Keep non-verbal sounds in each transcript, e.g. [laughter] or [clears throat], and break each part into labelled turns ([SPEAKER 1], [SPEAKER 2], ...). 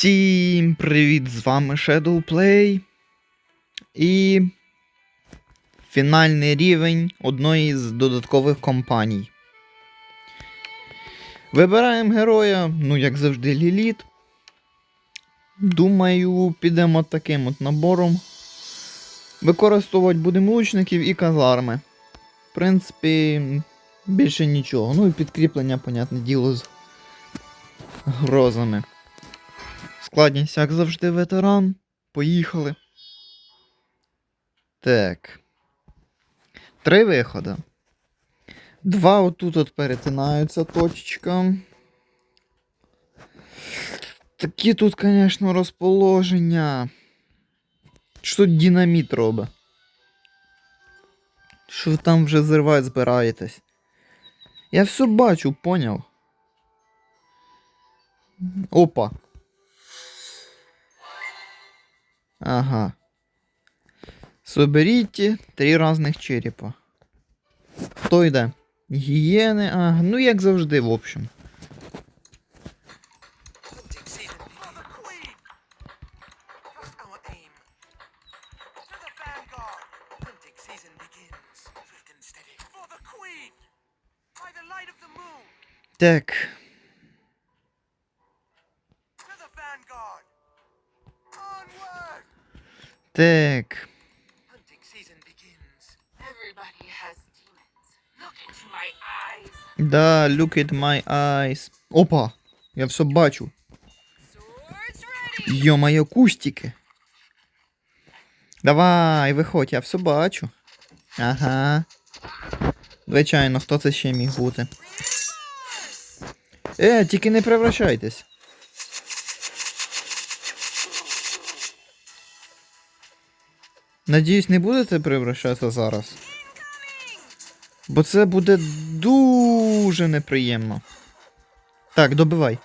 [SPEAKER 1] Всім привіт! З вами Shadowplay. І фінальний рівень одної з додаткових компаній. Вибираємо героя, ну, як завжди, Ліліт. Думаю, підемо таким от набором. Використовувати будемо лучників і казарми. В принципі, більше нічого. Ну і підкріплення, понятне діло, з грозами. Складність, як завжди, ветеран. Поїхали. Так. Три виходи. Два отут от перетинаються точечка. Такі тут, звісно, розположення. Що тут динаміт робить? Що ви там вже зривати збираєтесь? Я все бачу, поняв. Опа. Ага. Соберіть три різних черепа. Хто йде? Гієни, ага, ну як завжди, в общем.
[SPEAKER 2] Hunting
[SPEAKER 3] eyes.
[SPEAKER 1] Да, look at my eyes. Опа! Я все бачу. Йо-моє, кустики. Давай, виходь, я все бачу. Ага. Звичайно, хто це ще міг бути? Е, тільки не превращайтесь. Надіюсь, не будете превращатися зараз. Бо це буде дуже неприємно. Так, добивай.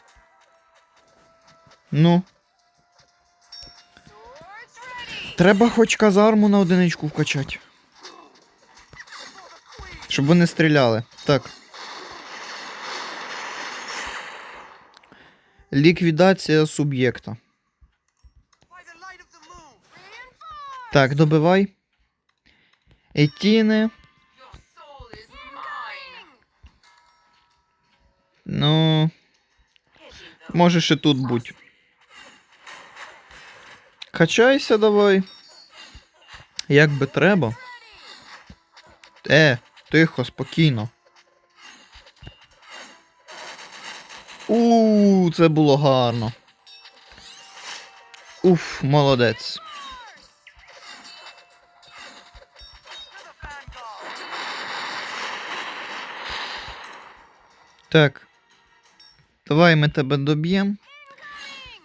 [SPEAKER 1] Ну. Треба хоч казарму на одиничку вкачати. Щоб вони стріляли. Так. Ліквідація суб'єкта. Так, добивай. Етіни. Ну.
[SPEAKER 3] Pity the
[SPEAKER 1] Може ще тут будь. Качайся давай. Як би треба. Е, тихо, спокійно. У, це було гарно. Уф, молодець. Так. Давай ми тебе доб'ємо.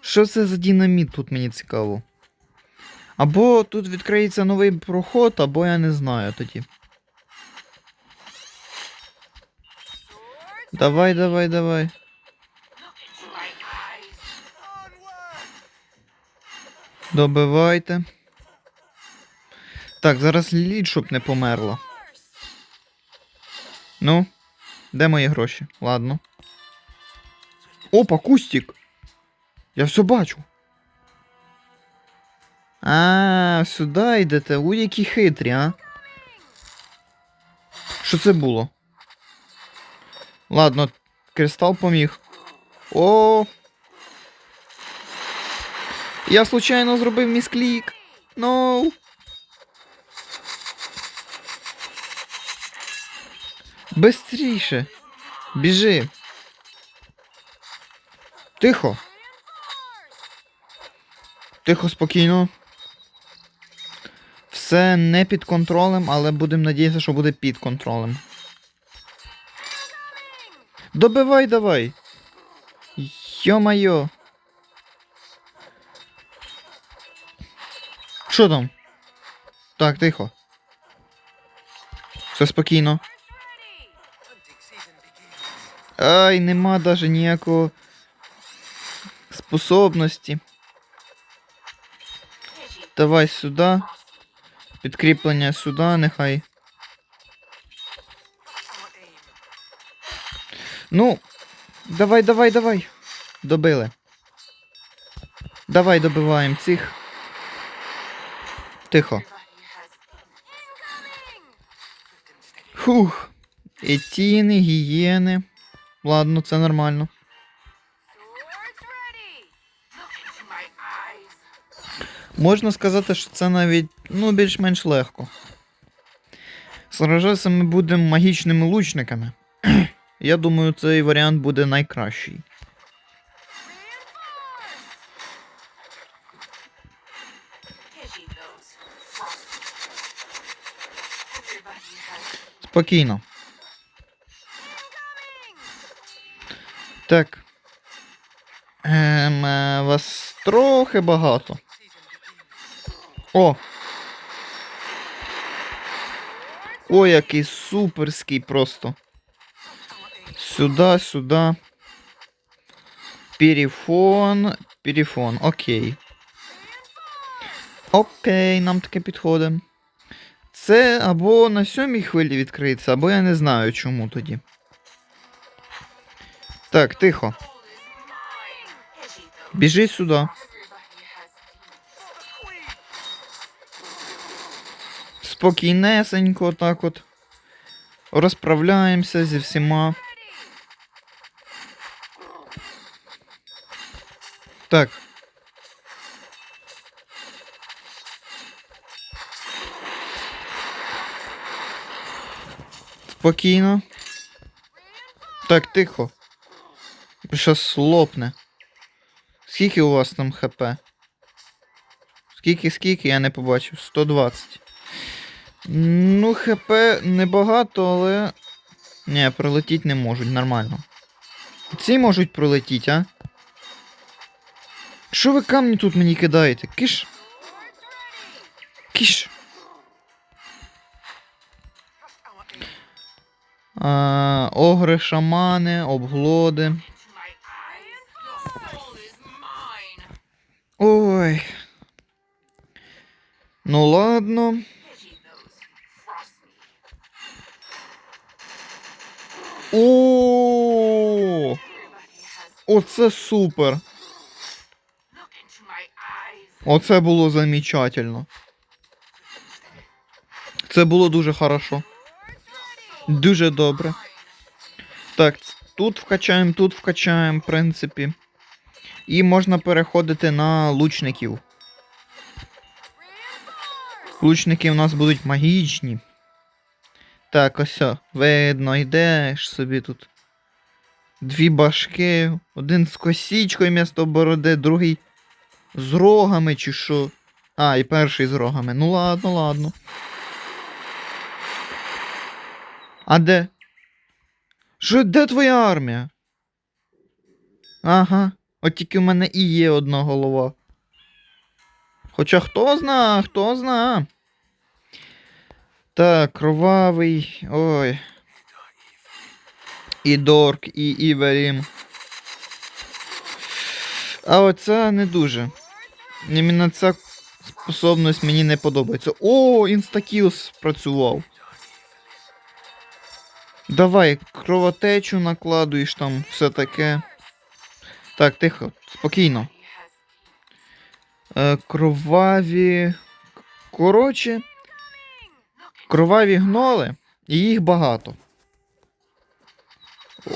[SPEAKER 1] Що це за динаміт тут мені цікаво? Або тут відкриється новий проход, або я не знаю тоді. Давай, давай, давай. Добивайте. Так, зараз лід, щоб не померло. Ну, де мої гроші? Ладно. Опа, кустик! Я все бачу. А, сюди йдете. У які хитрі, а? Що це було? Ладно, кристал поміг. О! Я случайно зробив місклік. Ну. Бистріше. Біжи. Тихо. Тихо, спокійно. Все не під контролем, але будемо надіятися, що буде під контролем. Добивай давай. Йо-майо. Що там? Так, тихо. Все спокійно. Ай, нема даже ніякого способності. Давай сюди. Підкріплення сюди, нехай. Ну, давай, давай, давай. Добили. Давай добиваємо цих. Тихо. Фух. І тіни, гієни. Ладно, це нормально. Можна сказати, що це навіть ну, більш-менш легко. Сражатися ми будемо магічними лучниками. [clears throat] Я думаю, цей варіант буде найкращий. Спокійно. Так. Ем, е, вас трохи багато. О! О, який суперський просто. Сюда, сюда. Перифон. Перифон. Окей. Окей, нам таке підходить. Це або на сьомій хвилі відкриється, або я не знаю чому тоді. Так, тихо. Біжи сюди. Спокійнесенько, так от. Розправляємося зі всіма. Так. Спокійно. Так, тихо. Щас лопне. Скільки у вас там ХП? Скільки, скільки, я не побачив. 120. Ну, ХП небагато, але. Ні, пролетіть не можуть, нормально. Ці можуть пролетіти, а? Що ви камні тут мені кидаєте? Киш. Киш. А, огри, шамани, обглоди. Ой. Ну ладно. О, оце супер. Оце було замечательно. Це було дуже хорошо. Дуже добре. Так, тут вкачаємо, тут вкачаємо, в принципі. І можна переходити на лучників. Лучники у нас будуть магічні. Так, ось. Видно, йдеш собі тут. Дві башки. Один з косічкою місто бороди, другий з рогами чи що. А, і перший з рогами. Ну ладно, ладно. А де? Що, де твоя армія? Ага. От тільки в мене і є одна голова. Хоча хто зна, хто зна. Так, кровавий. Ой. І Дорк, і Іверім. А оця не дуже. Іменно ця способність мені не подобається. О, інстакіл спрацював. Давай, кровотечу накладуєш там, все таке. Так, тихо, спокійно. Е, кроваві. Коротше, кроваві гноли, і їх багато.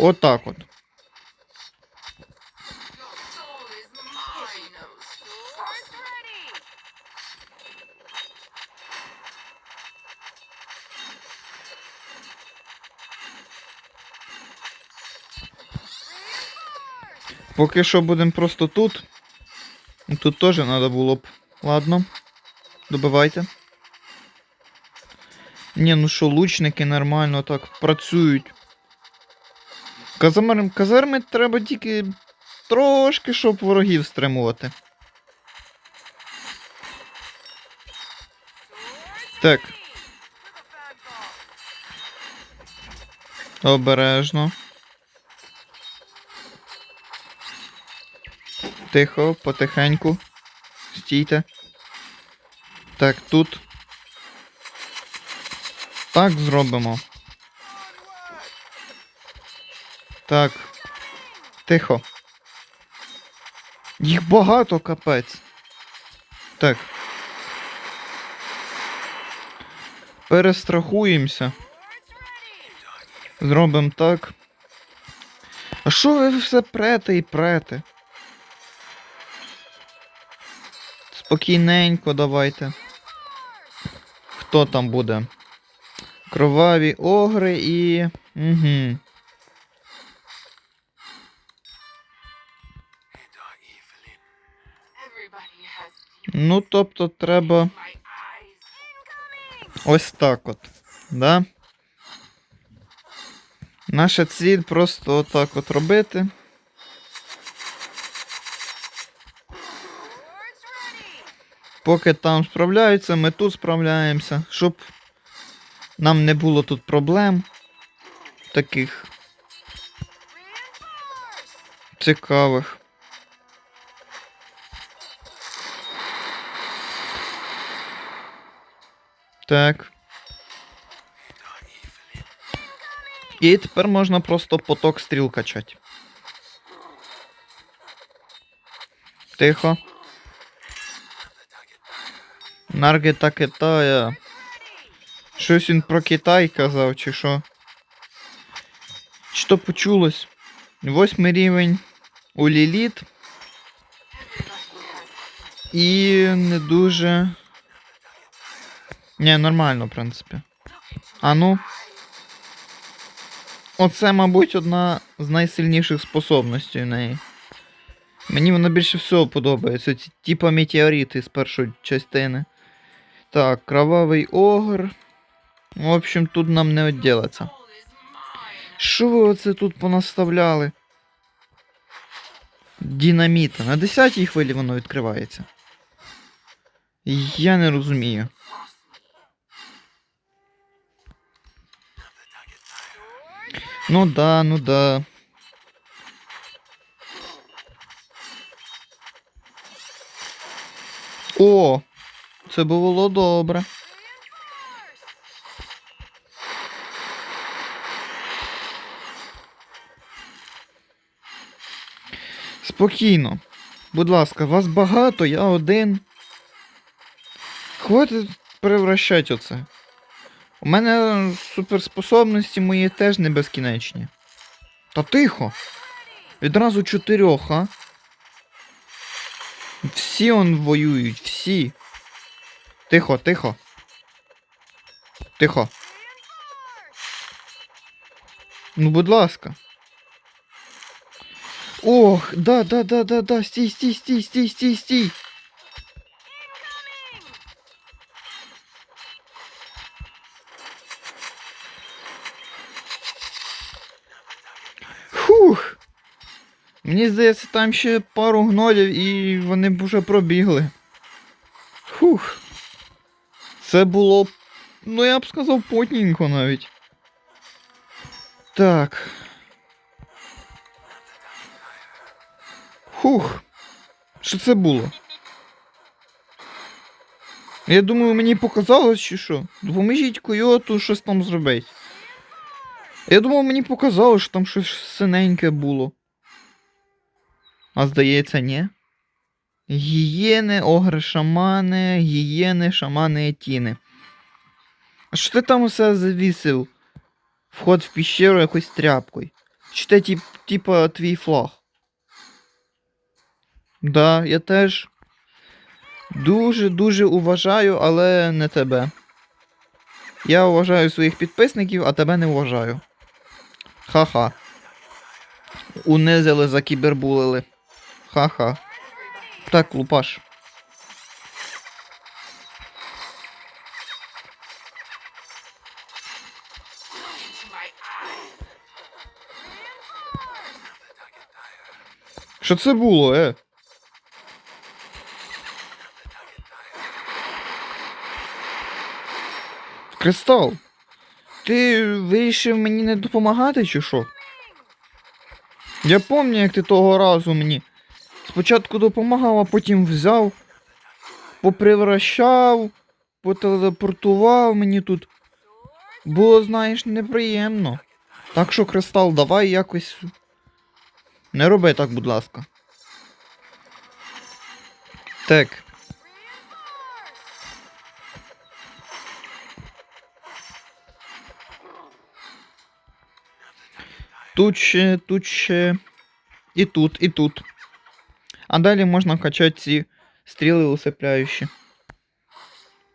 [SPEAKER 1] Отак от.
[SPEAKER 3] Your
[SPEAKER 1] Поки що будемо просто тут. Тут теж треба було б. Ладно. Добивайте. Ні, ну що, лучники нормально так працюють. Казарми, казарми треба тільки трошки, щоб ворогів стримувати. Так, обережно. Тихо, потихеньку. Стійте. Так, тут. Так зробимо. Так. Тихо. Їх багато, капець. Так. Перестрахуємося. Зробимо так. А що ви все прете і прете? Спокійненько давайте. Хто там буде? Кроваві огри і. Угу. Ну, тобто треба ось так от. Да? Наша ціль просто отак от робити. Поки там справляються, ми тут справляємося, щоб нам не було тут проблем таких цікавих. Так. І тепер можна просто поток стріл качати. Тихо. Наргета Китая. Щось він про Китай казав, чи що? Що почулось? Восьмий рівень у Ліліт. І не дуже. Ні, нормально, в принципі. А ну. Оце, мабуть, одна з найсильніших способностей у неї. Мені вона більше всього подобається. Ті- Типа метеорити з першої частини. Так, кровавий огр. В общем, тут нам не відділиться. Що ви оце тут понаставляли? Дінаміта. На 10-й хвилі воно відкривається. Я не розумію. Ну да, ну да. О! Це було добре. Спокійно. Будь ласка, вас багато, я один. Хватить превращать оце. У мене суперспособності мої теж не безкінечні. Та тихо. Відразу чотирьох, а? Всі он воюють, всі. Тихо, тихо. Тихо. Ну, будь ласка. Ох, да, да, да, да, да, стій, стій, стій, стій, стій, стій. Фух. Мені здається, там ще пару гнолів і вони б уже пробігли. Фух. Це було. Ну, я б сказав, потненько навіть. Так. Фух. Що це було? Я думаю, мені показалось, чи що? Допоможіть койоту щось там зробити. Я думав, мені показалось, що там щось синеньке було. А здається, ні. Гієни, огри, шамани, гієни, шамани, етіни. А що ти там усе завісив? Вход в піщеру якоюсь тряпкою. Чи це тип, типа твій флаг? Да, я теж дуже-дуже уважаю, але не тебе. Я уважаю своїх підписників, а тебе не уважаю. Ха-ха. Унизили, закібербулили. Ха-ха. Так, лупаш. Що це було, е? Кристал, ти вирішив мені не допомагати, чи що? Я пам'ятаю, як ти того разу мені спочатку допомагав, а потім взяв, попривращав, потелепортував мені тут. Було, знаєш, неприємно. Так що, Кристал, давай якось. Не роби так, будь ласка. Так. Тут ще, тут ще. І тут, і тут. А далі можна качати ці стріли усипляючі.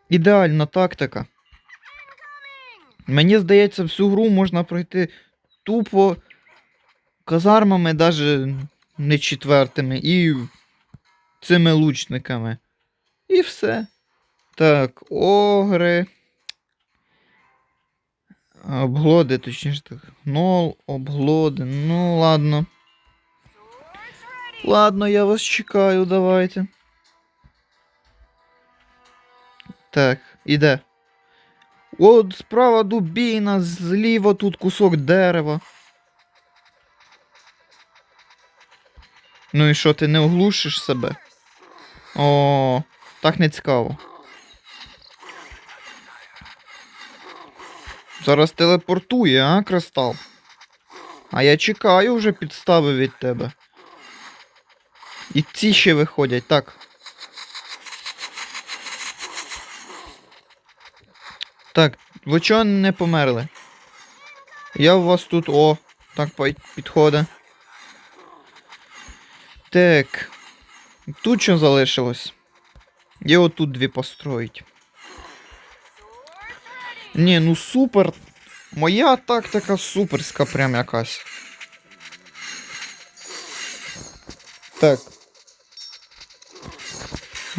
[SPEAKER 1] Ідеальна тактика. Мені здається, всю гру можна пройти тупо казармами, навіть не четвертими, і цими лучниками. І все. Так, огри. Обглоди, точніше так. Ну, обглоди. Ну, ладно. Ладно, я вас чекаю, давайте. Так, іде. От справа дубіна, зліва тут кусок дерева. Ну і що, ти не оглушиш себе? О, так не цікаво. Зараз телепортує, а, кристал? А я чекаю вже підстави від тебе. І ці ще виходять, так. Так, ви чого не померли? Я у вас тут. О, так підходить. Так. Тут що залишилось? І отут дві построїть. Ні, ну супер. Моя тактика суперська прям якась. Так.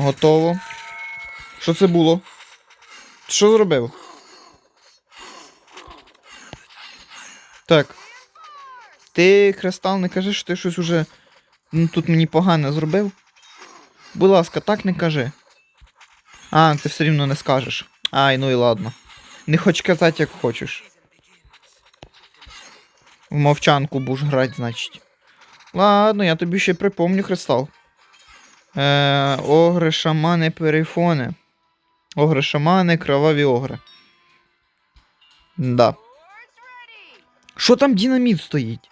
[SPEAKER 1] Готово. Що це було? Що зробив? Так. Ти, Кристал, не кажи, що ти щось уже ну, тут мені погане зробив. Будь ласка, так не кажи. А, ти все рівно не скажеш. Ай, ну і ладно. Не хоч казати, як хочеш. В мовчанку будеш грати, значить. Ладно, я тобі ще припомню, Кристал. Е, огри, шамани, перифони. Огри, шамани, кроваві огри. Да. Що там динаміт стоїть?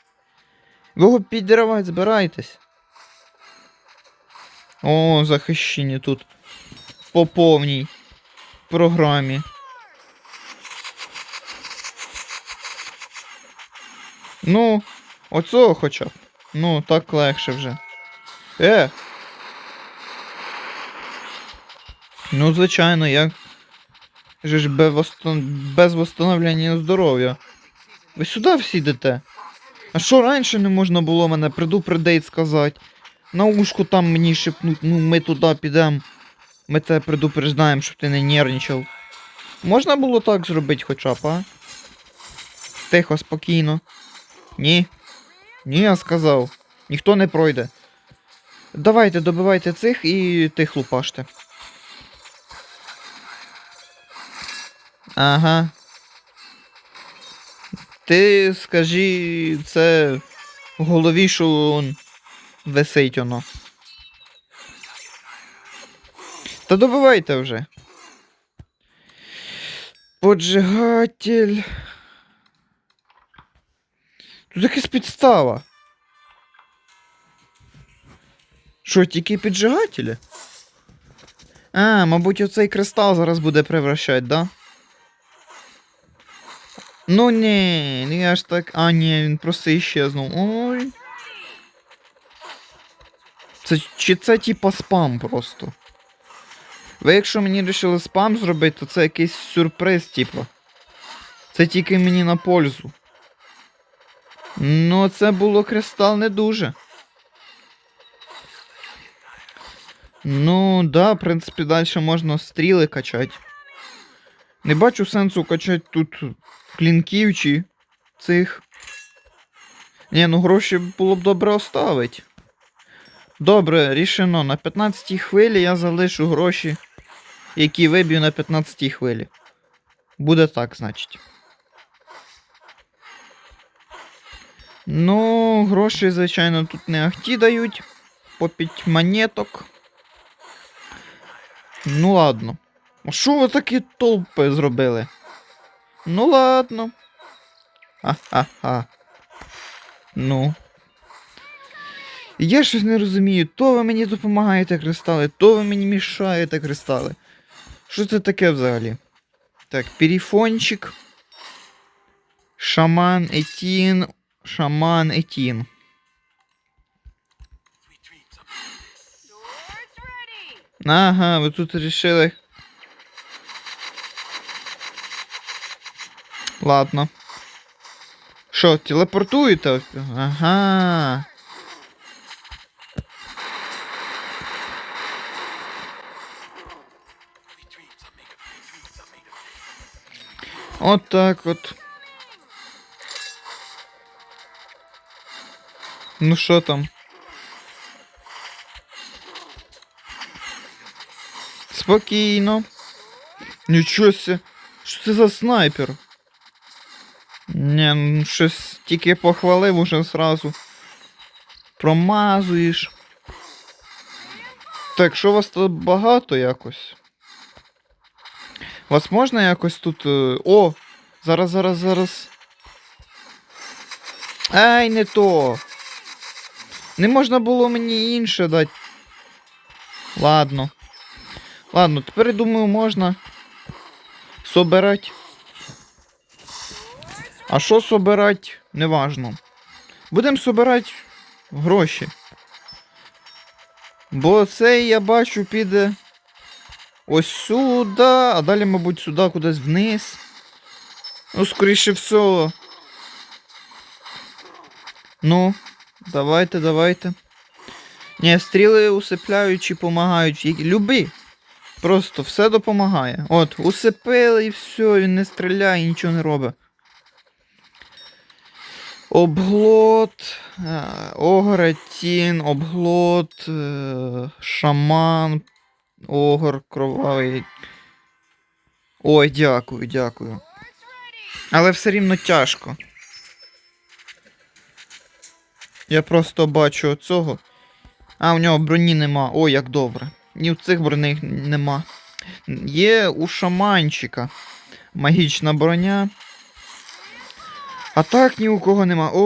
[SPEAKER 1] Ви його підривати збираєтесь? О, захищені тут. По повній програмі. Ну, оцього хоча б. Ну, так легше вже. Е! Ну, звичайно, як. Же ж без, восстан... без восстановлення здоров'я. Ви сюди всі йдете? А що раніше не можна було мене предупредить сказати? На ушку там мені шепнуть, ну ми туди підемо. Ми тебе предупреждаємо, щоб ти не нервничав. Можна було так зробити хоча б, а? Тихо, спокійно. Ні. Ні, я сказав. Ніхто не пройде. Давайте, добивайте цих і тих лупаште. Ага. Ти скажи, це в голові, що он висить воно. Та добивайте вже. Поджигатель. Тут якась підстава. Що, тільки піджигателі? А, мабуть, оцей кристал зараз буде превращать, да? Ну не я ж так. А, ні, він просто іщезнув. Ой. Це чи це типа спам просто? Ви якщо мені вирішили спам зробити, то це якийсь сюрприз, типа. Це тільки мені на пользу. Ну, це було кристал не дуже. Ну, да, в принципі, далі можна стріли качати. Не бачу сенсу качати тут клінків чи цих. Ні, ну гроші було б добре оставити. Добре, рішено. На 15 хвилі я залишу гроші, які виб'ю на 15 хвилі. Буде так, значить. Ну, гроші, звичайно, тут не ахті дають. По 5 монеток. Ну ладно. А що ви такі толпи зробили? Ну ладно. Ха-ха-ха. Ну. І Я щось не розумію, то ви мені допомагаєте кристали, то ви мені мішаєте кристали. Що це таке взагалі? Так, перифончик. Шаман Етін. Шаман Етін.
[SPEAKER 2] Sweet dreams are
[SPEAKER 3] Swords ready.
[SPEAKER 1] Ага, ви тут рішили. Ладно. Що, телепортуєте? Ага.
[SPEAKER 2] sweet dreams are made of sweet dreams are made of
[SPEAKER 1] От так от. Ну що там? Спокійно. Нічого ся. Що це за снайпер? Не, ну щось тільки похвалив уже сразу. Промазуєш. Так, що вас тут багато якось? Вас можна якось тут. е, О! Зараз, зараз, зараз. Ай, не то. Не можна було мені інше дати. Ладно. Ладно, тепер думаю, можна собирать. А що собирать, неважно. Будемо собирати гроші. Бо цей, я бачу, піде ось сюди, а далі, мабуть, сюди кудись вниз. Ну, скоріше всього. Ну, давайте, давайте. Ні, стріли усипляючі помагають. Які- Люби. Просто все допомагає. От, усипили і все, він не стріляє, нічого не робить. Обглот, е, огратін, обглот, е, шаман, огор кровавий. Ой, дякую, дякую. Але все рівно тяжко. Я просто бачу цього. А, у нього броні нема. Ой, як добре. Ні в цих броней нема. Є у шаманчика магічна броня. А так ні у кого нема. О.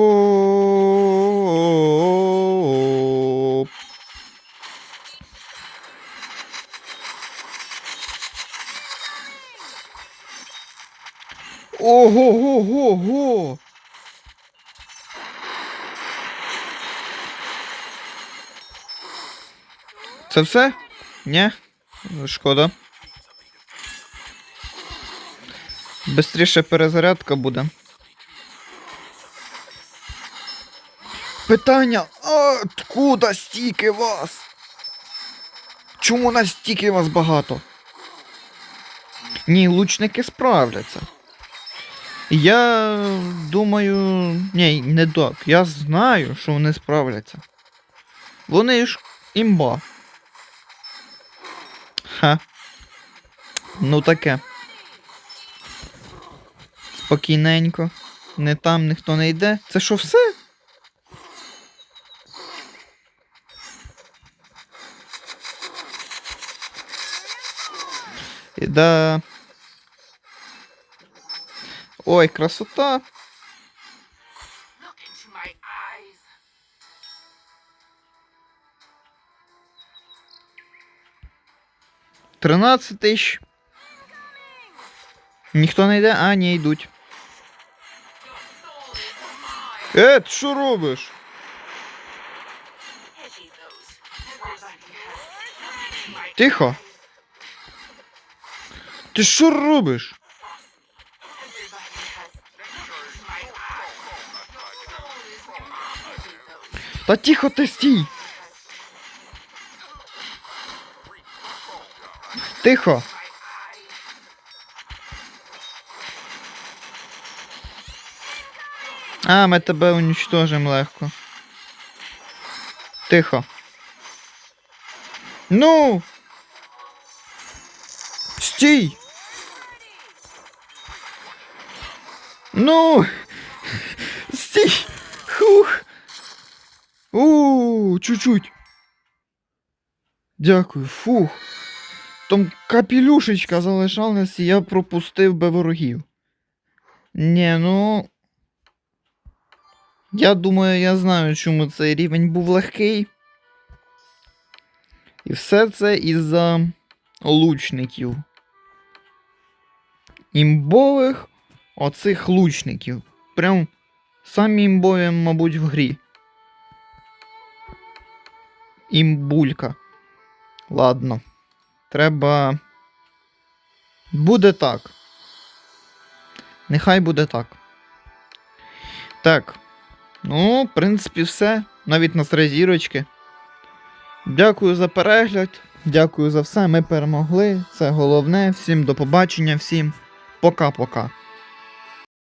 [SPEAKER 1] Ого-го-го-го! Це все? Ні? Шкода. Бистріше перезарядка буде. Питання, а откуда стільки вас? Чому настільки вас багато? Ні, лучники справляться. Я думаю. Ні, не так. Я знаю, що вони справляться. Вони ж імба. Ха. Ну таке. Спокійненько. Не там ніхто не йде. Це що все? Да. Ой, красота.
[SPEAKER 3] Look into my eyes.
[SPEAKER 1] Тринадцять тисяч. Ніхто не йде, а ні, йдуть.
[SPEAKER 3] Your soul is mine.
[SPEAKER 1] Е, ти що робиш?
[SPEAKER 3] Pity those. Everybody has. Look into my
[SPEAKER 1] Тихо.
[SPEAKER 3] Mine. Pity those.
[SPEAKER 1] Та тихо ти стій. Тихо. А, ми тебе уничтожимо легко. Тихо. Ну. Стій. Ну. Стій. Хух. У, чуть-чуть. Дякую, фух. Там капелюшечка залишалась, і я пропустив би ворогів. Ні, ну. Я думаю, я знаю, чому цей рівень був легкий. І все це із-за лучників. Імбових оцих лучників. Прям самі імбові, мабуть, в грі. Імбулька. Ладно. Треба. Буде так. Нехай буде так. Так. Ну, в принципі, все. Навіть на три зірочки. Дякую за перегляд. Дякую за все. Ми перемогли. Це головне. Всім до побачення, всім пока-пока.